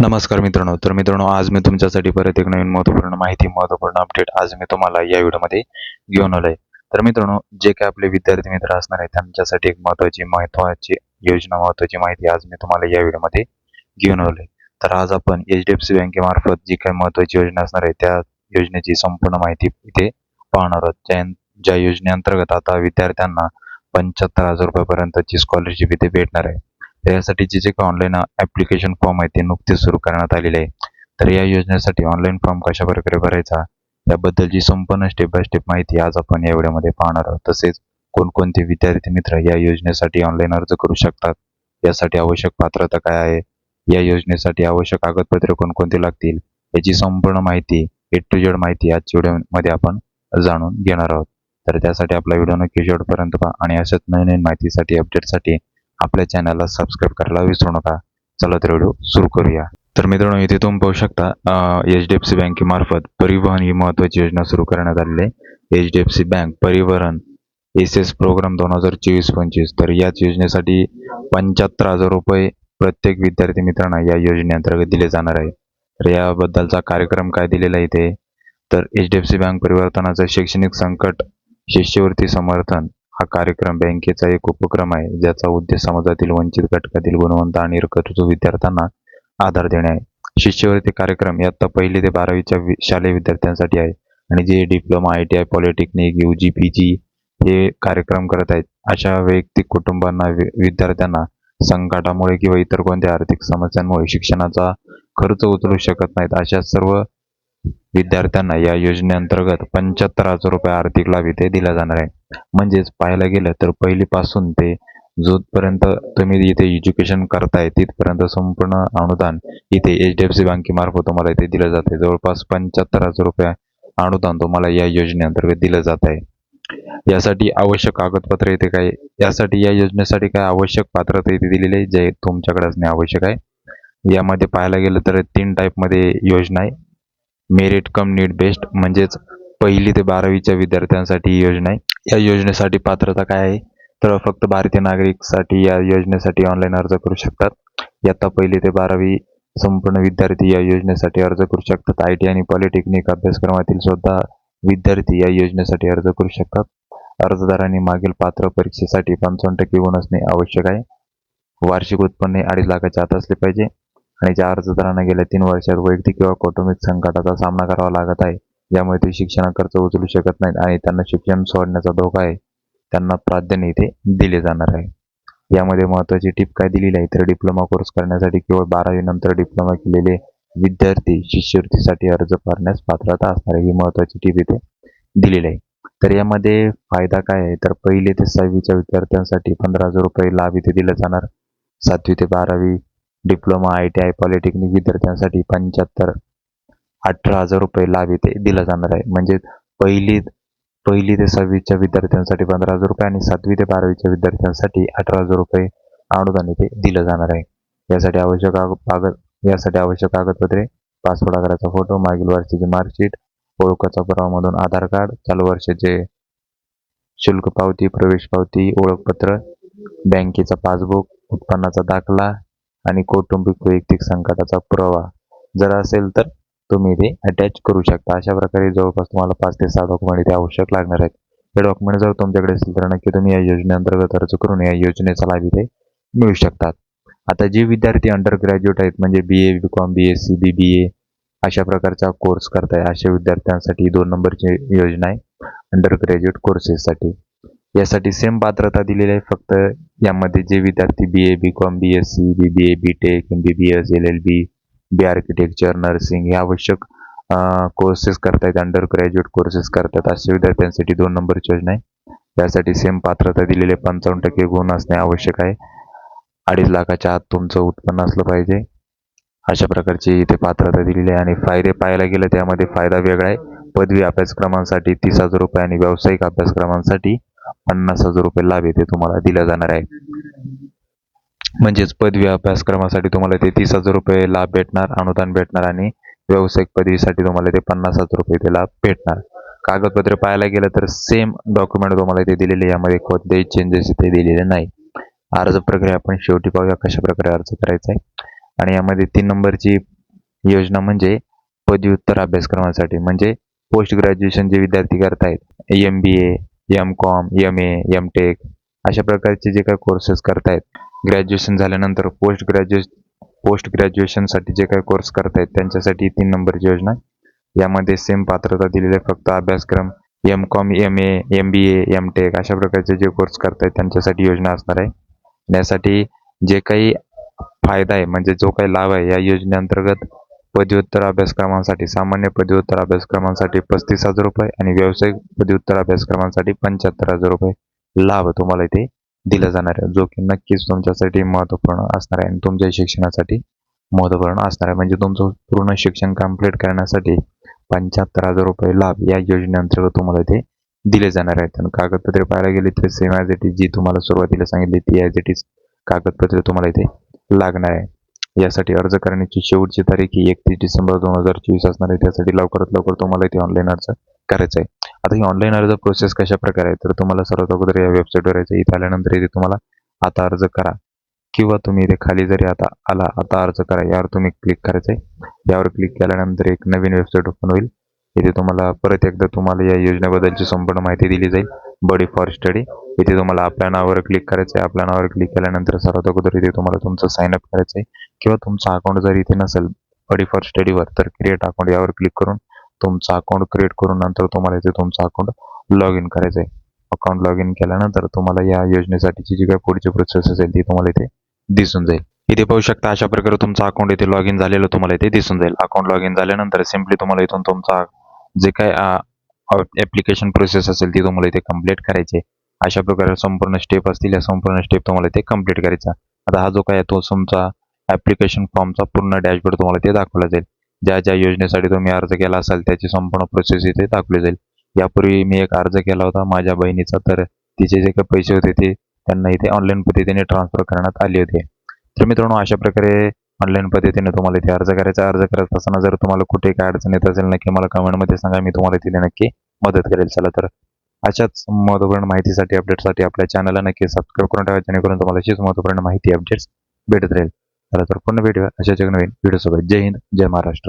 नमस्कार मित्रांनो. तर मित्रांनो आज मी तुमच्यासाठी परत एक नवीन महत्त्वपूर्ण माहिती महत्त्वपूर्ण अपडेट आज मी तुम्हाला या व्हिडिओमध्ये घेऊन आलोय. तर मित्रांनो जे काही आपले विद्यार्थी मित्र असणार आहेत त्यांच्यासाठी एक महत्त्वाची महत्त्वाची योजना महत्त्वाची माहिती आज मी तुम्हाला या व्हिडिओमध्ये घेऊन आलोय. तर आज आपण एच डी एफ सी बँकेमार्फत जी काही महत्वाची योजना असणार आहे त्या योजनेची संपूर्ण माहिती इथे पाहणार आहोत. ज्या ज्या योजनेअंतर्गत आता विद्यार्थ्यांना पंच्याहत्तर हजार रुपयापर्यंतची स्कॉलरशिप इथे भेटणार आहे. तर यासाठीचे जे काही ऑनलाईन ॲप्लिकेशन फॉर्म आहे ते नुकतेच सुरू करण्यात आलेले आहे तर या योजनेसाठी ऑनलाईन फॉर्म कशा प्रकारे भरायचा याबद्दलची संपूर्ण स्टेप बाय स्टेप माहिती आज आपण या व्हिडिओमध्ये पाहणार आहोत. तसेच कोणकोणते विद्यार्थी मित्र या योजनेसाठी ऑनलाईन अर्ज करू शकतात? यासाठी आवश्यक पात्रता काय आहे? या योजनेसाठी आवश्यक कागदपत्रे कोणकोणती लागतील? याची संपूर्ण माहिती ए टू जेड माहिती आजच्या व्हिडिओमध्ये आपण जाणून घेणार आहोत. तर त्यासाठी आपला व्हिडिओ नक्की शेवटपर्यंत पहा आणि अशाच नवीन नवीन माहितीसाठी अपडेटसाठी आपल्या चॅनलला सबस्क्राईब करायला विसरू नका. चला तर व्हिडिओ सुरू करूया. तर मित्रांनो इथे तुम्ही पाहू शकता एच डी एफ सी बँकेमार्फत परिवहन ही महत्वाची योजना सुरू करण्यात आलेली आहे. H D F C bank परिवहन एस एस प्रोग्राम दोन हजार चोवीस पंचवीस. तर याच योजनेसाठी पंच्याहत्तर हजार रुपये प्रत्येक विद्यार्थी मित्रांना या योजनेअंतर्गत दिले जाणार आहे. तर याबद्दलचा कार्यक्रम काय दिलेला आहे इथे? तर H D F C bank परिवर्तनाचं शैक्षणिक संकट शिष्यवृत्ती समर्थन हा कार्यक्रम बँकेचा एक उपक्रम आहे ज्याचा उद्देश समाजातील वंचित घटकातील गुणवंत आणि रकतू विद्यार्थ्यांना आधार देणे आहे. शिष्यवृत्ती कार्यक्रम इयत्ता पहिली ते बारावीच्या वि- शालेय विद्यार्थ्यांसाठी आहे आणि जे diploma I T I polytechnic U G P G हे कार्यक्रम करत आहेत. अशा वैयक्तिक कुटुंबांना वि- विद्यार्थ्यांना संकटामुळे किंवा इतर कोणत्या आर्थिक समस्यांमुळे शिक्षणाचा खर्च उचलू शकत नाहीत अशा सर्व विद्यार्थ्यांना या योजनेअंतर्गत पंच्याहत्तर हजार रुपये आर्थिक लाभ इथे दिला जाणार आहे. म्हणजेच पाहायला गेलं तर पहिलीपासून ते जोपर्यंत तुम्ही इथे एज्युकेशन करताय तिथपर्यंत संपूर्ण अनुदान इथे एच डी एफ सी बँकेमार्फत तुम्हाला इथे दिलं जाते जवळपास पंच्याहत्तर हजार रुपये अनुदान तुम्हाला या योजनेअंतर्गत दिलं जात आहे. यासाठी आवश्यक कागदपत्र इथे काय यासाठी या योजनेसाठी काय आवश्यक पात्रता इथे दिलेली आहे जे तुमच्याकडे असणे आवश्यक आहे. यामध्ये पाहायला गेलं तर तीन टाईपमध्ये योजना आहे. मेरिट कम नीड बेस्ड म्हणजेच पहिली ते बारावीच्या विद्यार्थ्यांसाठी ही योजना आहे. या योजनेसाठी पात्रता काय आहे? तर फक्त भारतीय नागरिकसाठी या योजनेसाठी ऑनलाईन अर्ज करू शकतात. इयत्ता पहिली ते बारावी संपूर्ण विद्यार्थी या योजनेसाठी अर्ज करू शकतात. आय टी आणि पॉलिटेक्निक अभ्यासक्रमातील सुद्धा विद्यार्थी या योजनेसाठी अर्ज करू शकतात. अर्जदारांनी मागील पात्र परीक्षेसाठी पंचावन्न टक्के गुण असणे आवश्यक आहे. वार्षिक उत्पन्न अडीच लाखाच्या आत असले पाहिजे आणि ज्या अर्जदारांना गेल्या तीन वर्षात वैयक्तिक किंवा कौटुंबिक संकटाचा सामना करावा लागत आहे ज्यामुळे ते शिक्षण खर्च उचलू शकत नाहीत आणि त्यांना शिक्षण सोडण्याचा धोका आहे. त्यांना प्राधान्य इथे दिले जाणार आहे. यामध्ये महत्त्वाची टीप काय दिलेली आहे? तर डिप्लोमा कोर्स करण्यासाठी केवळ बारावी नंतर डिप्लोमा केलेले विद्यार्थी शिष्यवृत्तीसाठी अर्ज भरण्यास पात्रता असणार आहे ही महत्त्वाची टीप इथे दिलेली आहे. तर यामध्ये फायदा काय आहे? तर पहिले ते सहावीच्या विद्यार्थ्यांसाठी पंधरा हजार रुपये लाभ इथे दिला जाणार. सातवी ते बारावी diploma I T I polytechnic विद्यार्थ्यांसाठी पंच्याहत्तर अठरा हजार रुपये लाभ इथे दिला जाणार आहे. म्हणजे पहिली पहिली ते सहावीच्या विद्यार्थ्यांसाठी पंधरा हजार रुपये आणि सातवी ते बारावीच्या विद्यार्थ्यांसाठी अठरा हजार रुपये अनुदान इथे दिलं जाणार आहे. यासाठी आवश्यक कागद यासाठी आवश्यक कागदपत्रे पासपोर्ट आकाराचा फोटो मागील वर्षाची मार्कशीट ओळखचा पुरावामधून आधार कार्ड चालू वर्षाचे शुल्क पावती प्रवेश पावती ओळखपत्र बँकेचा पासबुक उत्पन्नाचा दाखला आणि कौटुंबिक वैयक्तिक संकटाचा पुरावा. जर असेल तर तुम्ही ते अटॅच करू शकता. अशा प्रकारे जवळपास तुम्हाला पाच ते सहा डॉक्युमेंट इथे आवश्यक लागणार आहेत. हे डॉक्युमेंट जर तुमच्याकडे असेल तर नक्की तुम्ही या योजनेअंतर्गत अर्ज करून या योजनेचा लाभ इथे मिळू शकतात. आता जे विद्यार्थी अंडर ग्रॅज्युएट आहेत म्हणजे B A B com B S C B B A अशा प्रकारचा कोर्स करताय अशा विद्यार्थ्यांसाठी दोन नंबरची योजना आहे अंडर ग्रॅज्युएट कोर्सेससाठी यासाठी सेम पात्रता दिलेली आहे फक्त यामध्ये जे विद्यार्थी B A B com B S C B B A B tech M B B S L L B B architecture nursing हे आवश्यक कोर्सेस करतायत अंडर ग्रॅज्युएट कोर्सेस करतात अशा विद्यार्थ्यांसाठी दोन नंबरची योजना आहे. त्यासाठी सेम पात्रता दिलेली आहे. पंचावन्न टक्के गुण असणे आवश्यक आहे. अडीच लाखाच्या आत तुमचं उत्पन्न असलं पाहिजे. अशा प्रकारची इथे पात्रता दिलेली आहे. आणि फायदे पाहायला गेलं त्यामध्ये फायदा वेगळा आहे. पदवी अभ्यासक्रमांसाठी तीस हजार रुपये आणि व्यावसायिक अभ्यासक्रमांसाठी पन्नास हजार रुपये लाभ येथे तुम्हाला दिला जाणार आहे. म्हणजेच पदवी अभ्यासक्रमासाठी तुम्हाला ते तीस हजार रुपये लाभ भेटणार अनुदान भेटणार आणि व्यावसायिक पदवीसाठी तुम्हाला ते पन्नास हजार रुपये ते लाभ भेटणार. कागदपत्रे पाहायला गेलं तर सेम डॉक्युमेंट तुम्हाला इथे दिलेले यामध्ये कोणतेही चेंजेस इथे दिलेले नाही. अर्ज प्रक्रिया आपण शेवटी पाहूया कशा प्रकारे अर्ज करायचा आहे. आणि यामध्ये तीन नंबरची योजना म्हणजे पदव्युत्तर अभ्यासक्रमासाठी म्हणजे पोस्ट ग्रॅज्युएशन जे विद्यार्थी करतायत M B A M com M A M tech अशा प्रकारचे जे काही कोर्सेस करतायत ग्रॅज्युएशन झाल्यानंतर पोस्ट ग्रॅज्युएश पोस्ट ग्रॅज्युएशनसाठी जे काही कोर्स करतायत त्यांच्यासाठी तीन नंबरची योजना. यामध्ये सेम पात्रता दिलेली आहे फक्त अभ्यासक्रम M com M A M B A M tech अशा प्रकारचे जे कोर्स करतायत त्यांच्यासाठी योजना असणार आहे. यासाठी जे काही फायदा आहे म्हणजे जो काही लाभ आहे या योजनेअंतर्गत पदव्युत्तर अभ्यासक्रमांसाठी सामान्य पदव्युत्तर अभ्यासक्रमांसाठी पस्तीस हजार रुपये आणि व्यावसायिक पदव्युत्तर अभ्यासक्रमांसाठी पंच्याहत्तर हजार रुपये. लाभ तुम्हाला इथे दिला जाणार आहे. जो की नक्कीच तुमच्यासाठी महत्त्वपूर्ण असणार आहे आणि तुमच्या शिक्षणासाठी महत्त्वपूर्ण असणार आहे. म्हणजे तुमचं पूर्ण शिक्षण कंप्लीट करण्यासाठी पंच्याहत्तर हजार रुपये लाभ या योजनेअंतर्गत तुम्हाला इथे दिले जाणार आहेत. आणि कागदपत्रे पाहायला गेली तर सेम ॲज इट इज जी तुम्हाला सुरुवातीला सांगितली ती ॲज इट इज कागदपत्रे तुम्हाला इथे लागणार आहे. यासाठी अर्ज करण्याची शेवटची तारीख ही एकतीस डिसेंबर दोन हजार चोवीस असणार आहे. त्यासाठी लवकरात लवकर तुम्हाला इथे ऑनलाईन अर्ज करायचं आहे आता ही ऑनलाईन अर्ज प्रोसेस कशा प्रकारे आहे? तर तुम्हाला सर्वात अगोदर या वेबसाईटवर यायचं इथे आल्यानंतर इथे तुम्हाला आता अर्ज करा. किंवा तुम्ही इथे खाली जरी आता आला आता अर्ज करा. यावर तुम्ही क्लिक करायचं आहे यावर क्लिक केल्यानंतर एक नवीन वेबसाईट ओपन होईल. इथे तुम्हाला परत एकदा तुम्हाला या योजनेबद्दलची संपूर्ण माहिती दिली जाईल. बॉडी फॉर स्टडी इथे तुम्हाला आपल्या नावावर क्लिक करायचं आहे आपल्या नावावर क्लिक केल्यानंतर सर्वात अगोदर इथे तुम्हाला तुमचं साइन अप करायचं आहे किंवा तुमचं अकाउंट जर इथे नसेल बॉडी फॉर स्टडीवर तर क्रिएट अकाउंट यावर क्लिक करून तुमचं अकाउंट क्रिएट करून नंतर तुम्हाला इथे तुमचं अकाउंट लॉग इन करायचं आहे अकाउंट लॉग इन केल्यानंतर तुम्हाला या योजनेसाठीची जी काही पुढची प्रोसेस असेल ती तुम्हाला इथे दिसून जाईल. इथे पाहू शकता अशा प्रकारे तुमचं अकाउंट इथे लॉग इन झालेलं तुम्हाला इथे दिसून जाईल. अकाउंट लॉग इन झाल्यानंतर सिम्पली तुम्हाला इथून तुमचा जे काय ॲप्लिकेशन प्रोसेस असेल ती तुम्हाला इथे कंप्लीट करायची आहे अशा प्रकारे संपूर्ण स्टेप असतील या संपूर्ण स्टेप तुम्हाला इथे कंप्लीट करायचा. आता हा जो काय आहे तो तुमचा ॲप्लिकेशन फॉर्मचा पूर्ण डॅशबोर्ड तुम्हाला इथे दाखवला जाईल. ज्या ज्या योजनेसाठी तुम्ही अर्ज केला असाल त्याची संपूर्ण प्रोसेस इथे दाखवली जाईल. यापूर्वी मी एक अर्ज केला होता माझ्या बहिणीचा तर तिचे जे काही पैसे होते ते त्यांना इथे ऑनलाईन पद्धतीने ट्रान्सफर करण्यात आले होते. तर मित्रांनो अशा प्रकारे ऑनलाईन पद्धतीने तुम्हाला इथे अर्ज करायचा अर्ज करत असताना जर तुम्हाला कुठे काय अडचण येत असेल नक्की मला कमेंटमध्ये सांगा मी तुम्हाला तिथे नक्की मदत करेल. चला तर अशाच महत्त्वपूर्ण माहितीसाठी अपडेटसाठी आपल्या चॅनलला नक्की सबस्क्राईब करून ठेवा जेणेकरून तुम्हाला अशीच महत्त्वपूर्ण माहिती अपडेट्स भेटत राहील. चला तर पुन्हा भेटूया. अशाच एक नवीन व्हिडिओसोबत जय हिंद जय महाराष्ट्र.